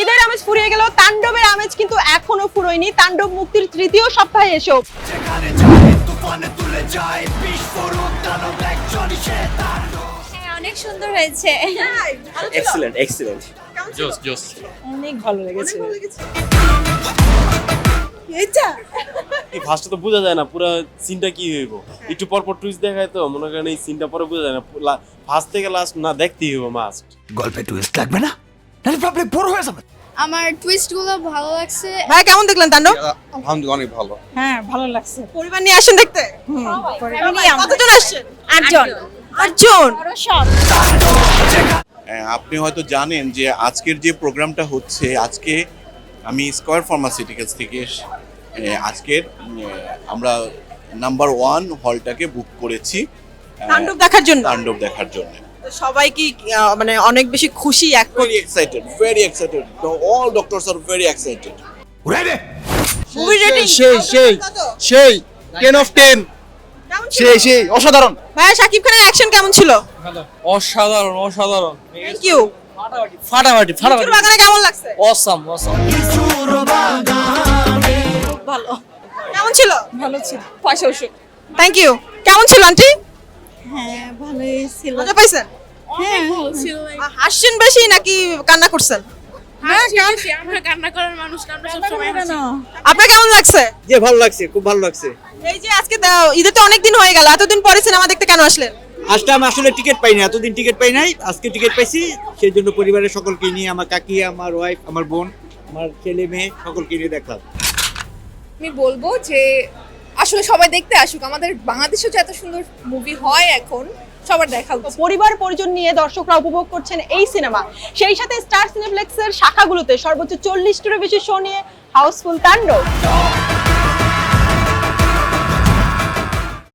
ঈদের আমেজ ফুরিয়ে গেল তাণ্ডবের আমেজ কিন্তু এখনও ফুরোয়নি। তাণ্ডব মুক্তির তৃতীয় সপ্তাহে এসেও হ্যাঁ অনেক সুন্দর হয়েছে। এক্সিলেন্ট এক্সিলেন্ট জোস জোস অনেক ভালো লেগেছে। এই ফার্স্টে তো বোঝা যায় না পুরো সিনটা কি হইব? একটু পর পর টুইস্ট দেখায় তো মনে করেন এই সিনটা পরে বোঝা যায় না ফার্স্ট থেকে লাস্ট না দেখতেই হইব মাস্ট গল্পে টুইস্ট লাগবে না? নাহলে প্রবলেম বড় হয়ে যাবে আমার টুইস্টগুলো ভালো লাগছে। ভাই কেমন দেখলেন তাণ্ডব? আলহামদুলিল্লাহ অনেক ভালো। হ্যাঁ ভালো লাগছে। পরিবার নিয়ে আসেন দেখতে? কতজন আসছেন? আটজন। আটজন। হ্যাঁ, আপনি হয়তো জানেন যে আজকের যে প্রোগ্রামটা হচ্ছে আজকে আমি স্কয়ার ফার্মাসিউটিক্যালস থেকে আজকের আমরা নাম্বার ওয়ান হলটাকে বুক করেছি তাণ্ডব দেখার জন্য? তাণ্ডব দেখার জন্য। সবাই কি মানে অনেক বেশি খুশি এক very excited very excited all doctors আর very excited ready movie rating সেই সেই সেই টেন অফ টেন সেই সেই অসাধারণ। ভাই শাকিব খানের অ্যাকশন কেমন ছিল? অসাধারণ অসাধারণ। থ্যাংক ইউ ফাটাফাটি লিচুর বাগানে কেমন লাগছে? অসাম অসাম ভালো। কেমন ছিল? ভালো ছিল পয়সা ওষুধ। থ্যাংক ইউ কেমন ছিল আন্টি? হ্যাঁ ভালোই ছিল। মজা পাইছেন? হ্যাঁ হাসছেন বেশি নাকি কান্না করছেন? আমরা কান্না করার মানুষ কান্না সবসময় কেন? আপনার কেমন লাগছে? যে ভালো লাগছে খুব ভালো লাগছে। এই যে আজকে দা- ঈদে তো অনেক দিন হয়ে গেল এতদিন পরে সিনেমা দেখতে কেন আসলেন? আজকে আমি আসলে টিকিট পাইনি এতদিন টিকিট পাই নাই আজকে টিকিট পাইছি সেই জন্য পরিবারের সকলকে নিয়ে আমার কাকি আমার ওয়াইফ আমার বোন আমার ছেলে মেয়ে সকলকে নিয়ে দেখলাম আমি বলব যে আসলে সবাই দেখতে আসুক। আমাদের বাংলাদেশেও যে এত সুন্দর মুভি হয় এখন, সবার দেখা উচিত। পরিবার পরিজন নিয়ে দর্শকরা উপভোগ করছেন এই সিনেমা। সেই সাথে স্টার সিনেপ্লেক্সের শাখাগুলোতে সর্বোচ্চ চল্লিশটিরও বেশি শো নিয়ে হাউসফুল তাণ্ডব।